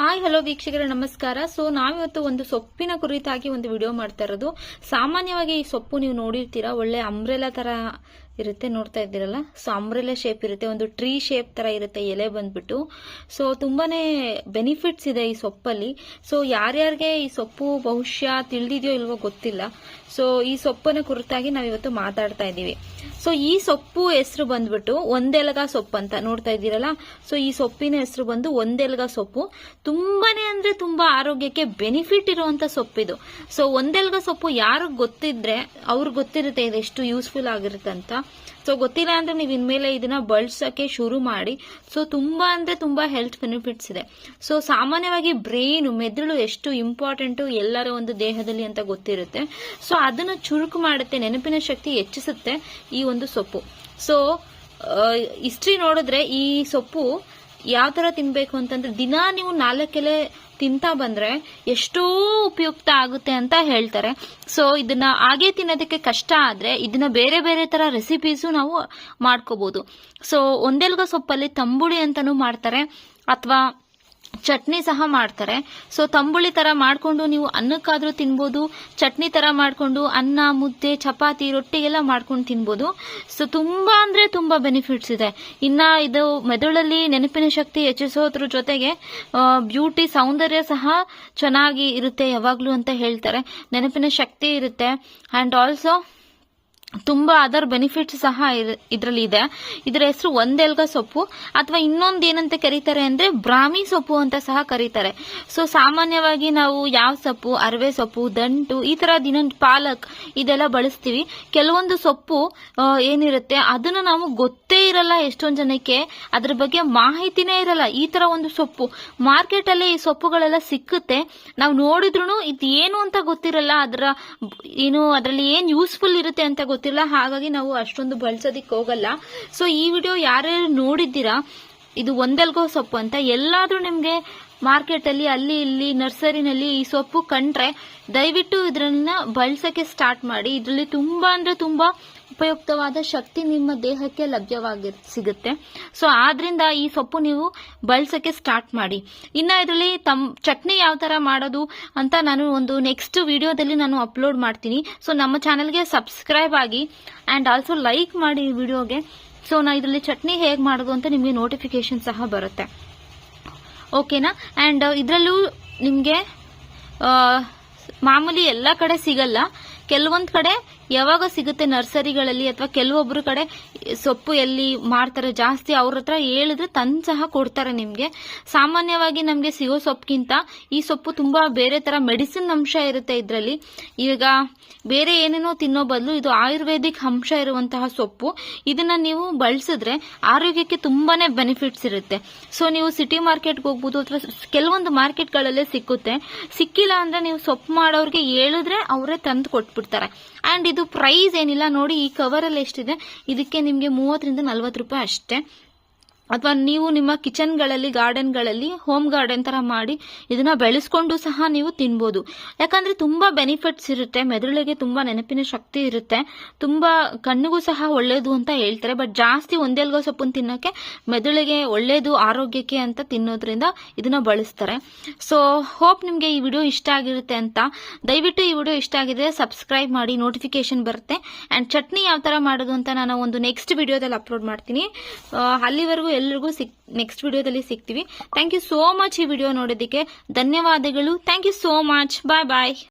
Hi, hello ವೀಕ್ಷಕರೇ, ನಮಸ್ಕಾರ. So, ನಾವಿವತ್ತು ಒಂದು ಸೊಪ್ಪಿನ ಕುರಿತಾಗಿ ಒಂದು ವಿಡಿಯೋ ಮಾಡ್ತಾ ಇರೋದು. ಸಾಮಾನ್ಯವಾಗಿ ಈ ಸೊಪ್ಪು ನೀವು ನೋಡಿರ್ತೀರಾ, ಒಳ್ಳೆ ಅಂಬ್ರೆಲಾ ತರ ಇರುತ್ತೆ, ನೋಡ್ತಾ ಇದ್ದೀರಲ್ಲ? ಸೊ ಅಂಬ್ರೆಲಾ ಶೇಪ್ ಇರುತ್ತೆ, ಒಂದು ಟ್ರೀ ಶೇಪ್ ತರ ಇರುತ್ತೆ, ಎಲೆ ಬಂದ್ಬಿಟ್ಟು. ಸೊ ತುಂಬಾನೇ ಬೆನಿಫಿಟ್ಸ್ ಇದೆ ಈ ಸೊಪ್ಪಲ್ಲಿ. ಸೊ ಯಾರ್ಯಾರಿಗೆ ಈ ಸೊಪ್ಪು ಬಹುಶಃ ತಿಳಿದಿದೆಯೋ ಇಲ್ವೋ ಗೊತ್ತಿಲ್ಲ. ಸೊ ಈ ಸೊಪ್ಪನ ಕುರಿತಾಗಿ ನಾವಿವತ್ತು ಮಾತಾಡ್ತಾ ಇದ್ದೀವಿ. ಸೊ ಈ ಸೊಪ್ಪು ಹೆಸರು ಬಂದ್ಬಿಟ್ಟು ಒಂದೆಲಗ ಸೊಪ್ಪು ಅಂತ ನೋಡ್ತಾ ಇದ್ದೀರಲ್ಲ? ಸೊ ಈ ಸೊಪ್ಪಿನ ಹೆಸರು ಬಂದು ಒಂದೆಲಗ ಸೊಪ್ಪು. ತುಂಬಾನೇ ಅಂದ್ರೆ ತುಂಬಾ ಆರೋಗ್ಯಕ್ಕೆ ಬೆನಿಫಿಟ್ ಇರುವಂತ ಸೊಪ್ಪಿದು. ಸೊ ಒಂದೆಲಗ ಸೊಪ್ಪು ಯಾರು ಗೊತ್ತಿದ್ರೆ, ಅವ್ರಿಗೆ ಗೊತ್ತಿರುತ್ತೆ ಇದು ಎಷ್ಟು ಯೂಸ್ಫುಲ್ ಆಗಿರುತ್ತೆ ಅಂತ ಸೊ ಗೊತ್ತಿಲ್ಲ ಅಂದ್ರೆ ನೀವು ಇನ್ಮೇಲೆ ಇದನ್ನ ಬಳಸಕ್ಕೆ ಶುರು ಮಾಡಿ. ಸೊ ತುಂಬಾ ಅಂದ್ರೆ ತುಂಬಾ ಹೆಲ್ತ್ ಬೆನಿಫಿಟ್ಸ್ ಇದೆ. ಸೊ ಸಾಮಾನ್ಯವಾಗಿ ಬ್ರೈನ್ ಮೆದುಳು ಎಷ್ಟು ಇಂಪಾರ್ಟೆಂಟ್ ಎಲ್ಲರ ಒಂದು ದೇಹದಲ್ಲಿ ಅಂತ ಗೊತ್ತಿರುತ್ತೆ. ಸೊ ಅದನ್ನ ಚುರುಕು ಮಾಡುತ್ತೆ, ನೆನಪಿನ ಶಕ್ತಿ ಹೆಚ್ಚಿಸುತ್ತೆ ಈ ಒಂದು ಸೊಪ್ಪು. ಸೊ ಹಿಸ್ಟ್ರಿ ನೋಡಿದ್ರೆ ಈ ಸೊಪ್ಪು ಯಾವ ತರ ತಿನ್ಬೇಕು ಅಂತಂದ್ರೆ ದಿನಾ ನೀವು ನಾಲ್ಕೆಲೆ ತಿಂತಾ ಬಂದ್ರೆ ಎಷ್ಟೋ ಉಪಯುಕ್ತ ಆಗುತ್ತೆ ಅಂತ ಹೇಳ್ತಾರೆ. ಸೊ ಇದನ್ನ ಹಾಗೆ ತಿನ್ನೋದಕ್ಕೆ ಕಷ್ಟ ಆದ್ರೆ ಇದನ್ನ ಬೇರೆ ಬೇರೆ ತರ ರೆಸಿಪೀಸು ನಾವು ಮಾಡ್ಕೋಬಹುದು ಸೊ ಒಂದೆಲ್ಗ ಸೊಪ್ಪಲ್ಲಿ ತಂಬುಳಿ ಅಂತಾನೂ ಮಾಡ್ತಾರೆ. ಅಥವಾ ಚಟ್ನಿ ಸಹ ಮಾಡ್ತಾರೆ. ಸೊ ತಂಬುಳಿ ತರ ಮಾಡ್ಕೊಂಡು ನೀವು ಅನ್ನಕ್ಕಾದ್ರೂ ತಿನ್ಬೋದು. ಚಟ್ನಿ ತರ ಮಾಡ್ಕೊಂಡು ಅನ್ನ, ಮುದ್ದೆ, ಚಪಾತಿ ರೊಟ್ಟಿಗೆಲ್ಲ ಮಾಡ್ಕೊಂಡು ತಿನ್ಬೋದು. ಸೊ ತುಂಬಾ ಅಂದ್ರೆ ತುಂಬಾ ಬೆನಿಫಿಟ್ಸ್ ಇದೆ. ಇನ್ನ ಇದು ಮೆದುಳಲ್ಲಿ ನೆನಪಿನ ಶಕ್ತಿ ಹೆಚ್ಚಿಸೋದ್ರ ಜೊತೆಗೆ ಬ್ಯೂಟಿ ಸೌಂದರ್ಯ ಸಹ ಚೆನ್ನಾಗಿ ಇರುತ್ತೆ ಯಾವಾಗ್ಲೂ ಅಂತ ಹೇಳ್ತಾರೆ. ನೆನಪಿನ ಶಕ್ತಿ ಇರುತ್ತೆ. ಅಂಡ್ ಆಲ್ಸೋ ತುಂಬಾ ಅದರ್ ಬೆನಿಫಿಟ್ ಸಹ ಇದರಲ್ಲಿ ಇದೆ. ಇದರ ಹೆಸರು ಒಂದೆಲ್ಗ ಸೊಪ್ಪು, ಅಥವಾ ಇನ್ನೊಂದು ಏನಂತ ಕರೀತಾರೆ ಅಂದ್ರೆ ಬ್ರಾಹ್ಮಿ ಸೊಪ್ಪು ಅಂತ ಸಹ ಕರೀತಾರೆ. ಸೊ ಸಾಮಾನ್ಯವಾಗಿ ನಾವು ಯಾವ ಸೊಪ್ಪು, ಅರವೆ ಸೊಪ್ಪು, ದಂಟು, ಈ ತರ ದಿನ ಪಾಲಕ್ ಇದೆಲ್ಲ ಬಳಸ್ತೀವಿ. ಕೆಲವೊಂದು ಸೊಪ್ಪು ಏನಿರುತ್ತೆ, ಅದನ್ನು ನಾವು ಗೊತ್ತೇ ಇರಲ್ಲ ಎಷ್ಟೊಂದು ಜನಕ್ಕೆ. ಅದ್ರ ಬಗ್ಗೆ ಮಾಹಿತಿನೇ ಇರಲ್ಲ. ಈ ತರ ಒಂದು ಸೊಪ್ಪು. ಮಾರ್ಕೆಟ್ ಅಲ್ಲಿ ಈ ಸೊಪ್ಪುಗಳೆಲ್ಲ ಸಿಕ್ಕುತ್ತೆ. ನಾವು ನೋಡಿದ್ರು ಇದು ಏನು ಅಂತ ಗೊತ್ತಿರಲ್ಲ. ಅದರ ಏನು, ಅದರಲ್ಲಿ ಏನ್ ಯೂಸ್ಫುಲ್ ಇರುತ್ತೆ ಅಂತ ಗೊತ್ತಿರಲ್ಲ. ಹಾಗಾಗಿ ನಾವು ಅಷ್ಟೊಂದು ಬಳಸೋದಿಕ್ ಹೋಗಲ್ಲ. ಸೊ ಈ ವಿಡಿಯೋ ಯಾರ್ಯಾರು ನೋಡಿದ್ದೀರಾ? ಇದು ಒಂದಲ್ಗೋ ಸೊಪ್ಪು ಅಂತ. ಎಲ್ಲಾದ್ರೂ ನಿಮ್ಗೆ ಮಾರ್ಕೆಟ್ ಅಲ್ಲಿ ಅಲ್ಲಿ ಇಲ್ಲಿ ನರ್ಸರಿನಲ್ಲಿ ಈ ಸೊಪ್ಪು ಕಂಡ್ರೆ ದಯವಿಟ್ಟು ಇದ್ರನ್ನ ಬಳಸಕ್ಕೆ ಸ್ಟಾರ್ಟ್ ಮಾಡಿ. ಇದರಲ್ಲಿ ತುಂಬಾ ಅಂದ್ರೆ ತುಂಬಾ ಉಪಯುಕ್ತವಾದ ಶಕ್ತಿ ನಿಮ್ಮ ದೇಹಕ್ಕೆ ಲಭ್ಯವಾಗಿ ಸಿಗುತ್ತೆ. ಸೊ ಆದ್ರಿಂದ ಈ ಸೊಪ್ಪು ನೀವು ಬಳಸಕ್ಕೆ ಸ್ಟಾರ್ಟ್ ಮಾಡಿ. ಇನ್ನ ಇದರಲ್ಲಿ ತಮ್, ಚಟ್ನಿ ಯಾವ ತರ ಮಾಡೋದು ಅಂತ ನಾನು ಒಂದು ನೆಕ್ಸ್ಟ್ ವಿಡಿಯೋದಲ್ಲಿ ನಾನು ಅಪ್ಲೋಡ್ ಮಾಡ್ತೀನಿ. ಸೊ ನಮ್ಮ ಚಾನೆಲ್ಗೆ ಸಬ್ಸ್ಕ್ರೈಬ್ ಆಗಿ ಅಂಡ್ ಆಲ್ಸೋ ಲೈಕ್ ಮಾಡಿ ವಿಡಿಯೋಗೆ ಸೊ ನಾ ಇದರಲ್ಲಿ ಚಟ್ನಿ ಹೇಗೆ ಮಾಡೋದು ಅಂತ ನಿಮಗೆ ನೋಟಿಫಿಕೇಶನ್ ಸಹ ಬರುತ್ತೆ. ಓಕೆನಾ? ಅಂಡ್ ಇದರಲ್ಲೂ ನಿಮಗೆ ಮಾಮೂಲಿ ಎಲ್ಲ ಕಡೆ ಸಿಗಲ್ಲ. ಕೆಲವೊಂದು ಕಡೆ ಯಾವಾಗ ಸಿಗುತ್ತೆ ನರ್ಸರಿಗಳಲ್ಲಿ ಅಥವಾ ಕೆಲವೊಬ್ರು ಕಡೆ ಸೊಪ್ಪು ಎಲ್ಲಿ ಮಾರ್ತಾರೆ, ಜಾಸ್ತಿ ಅವ್ರ ಹತ್ರ ಹೇಳಿದ್ರೆ ತಂದು ಸಹ ಕೊಡ್ತಾರೆ ನಿಮ್ಗೆ. ಸಾಮಾನ್ಯವಾಗಿ ನಮ್ಗೆ ಸಿಗೋ ಸೊಪ್ಪಿಗಿಂತ ಈ ಸೊಪ್ಪು ತುಂಬಾ ಬೇರೆ ತರ ಮೆಡಿಸಿನ್ ಅಂಶ ಇರುತ್ತೆ ಇದರಲ್ಲಿ. ಈಗ ಬೇರೆ ಏನೇನೋ ತಿನ್ನೋ ಬದಲು ಇದು ಆಯುರ್ವೇದಿಕ್ ಅಂಶ ಇರುವಂತಹ ಸೊಪ್ಪು. ಇದನ್ನ ನೀವು ಬಳಸಿದ್ರೆ ಆರೋಗ್ಯಕ್ಕೆ ತುಂಬಾನೇ ಬೆನಿಫಿಟ್ಸ್ ಇರುತ್ತೆ. ಸೊ ನೀವು ಸಿಟಿ ಮಾರ್ಕೆಟ್ಗೆ ಹೋಗ್ಬೋದು ಅಥವಾ ಕೆಲವೊಂದು ಮಾರ್ಕೆಟ್ಗಳಲ್ಲೇ ಸಿಕ್ಕುತ್ತೆ. ಸಿಕ್ಕಿಲ್ಲ ಅಂದ್ರೆ ನೀವು ಸೊಪ್ಪು ಮಾಡೋರಿಗೆ ಹೇಳಿದ್ರೆ ಅವರೇ ತಂದು ಕೊಟ್ಬಿಡ್ತಾರೆ. ಅಂಡ್ ಇದು ಪ್ರೈಸ್ ಏನಿಲ್ಲ ನೋಡಿ ಈ ಕವರ್ ಅಲ್ಲಿ ಎಷ್ಟಿದೆ. ಇದಕ್ಕೆ ನಿಮಗೆ ಮೂವತ್ತರಿಂದ ನಲ್ವತ್ತು ರೂಪಾಯಿ ಅಷ್ಟೇ. ಅಥವಾ ನೀವು ನಿಮ್ಮ ಕಿಚನ್ಗಳಲ್ಲಿ, ಗಾರ್ಡನ್ಗಳಲ್ಲಿ, ಹೋಮ್ ಗಾರ್ಡನ್ ತರ ಮಾಡಿ ಇದನ್ನ ಬೆಳೆಸ್ಕೊಂಡು ಸಹ ನೀವು ತಿನ್ಬೋದು. ಯಾಕಂದ್ರೆ ತುಂಬಾ ಬೆನಿಫಿಟ್ಸ್ ಇರುತ್ತೆ, ಮೆದುಳಿಗೆ ತುಂಬಾ ನೆನಪಿನ ಶಕ್ತಿ ಇರುತ್ತೆ, ತುಂಬಾ ಕಣ್ಣಿಗೂ ಸಹ ಒಳ್ಳೇದು ಅಂತ ಹೇಳ್ತಾರೆ. ಬಟ್ ಜಾಸ್ತಿ ಒಂದೆಲ್ಗೋ ಸೊಪ್ಪನ್ನು ತಿನ್ನೋಕೆ ಮೆದುಳಿಗೆ ಒಳ್ಳೇದು, ಆರೋಗ್ಯಕ್ಕೆ ಅಂತ ತಿನ್ನೋದ್ರಿಂದ ಇದನ್ನ ಬಳಸ್ತಾರೆ. ಸೊ ಹೋಪ್ ನಿಮಗೆ ಈ ವಿಡಿಯೋ ಇಷ್ಟ ಆಗಿರುತ್ತೆ ಅಂತ. ದಯವಿಟ್ಟು ಈ ವಿಡಿಯೋ ಇಷ್ಟ ಆಗಿದ್ರೆ ಸಬ್ಸ್ಕ್ರೈಬ್ ಮಾಡಿ ನೋಟಿಫಿಕೇಶನ್ ಬರುತ್ತೆ. ಅಂಡ್ ಚಟ್ನಿ ಯಾವ ತರ ಮಾಡೋದು ಅಂತ ನಾನು ಒಂದು ನೆಕ್ಸ್ಟ್ ವಿಡಿಯೋದಲ್ಲಿ ಅಪ್ಲೋಡ್ ಮಾಡ್ತೀನಿ. ಅಲ್ಲಿವರೆಗೂ ಎಲ್ಲರಿಗೂ ಸಿಕ್ ನೆಕ್ಸ್ಟ್ ವಿಡಿಯೋದಲ್ಲಿ ಸಿಗ್ತೀವಿ. ಥ್ಯಾಂಕ್ ಯು ಸೋ ಮಚ್ ಈ ವಿಡಿಯೋ ನೋಡೋದಕ್ಕೆ. ಧನ್ಯವಾದಗಳು. Thank you so much bye bye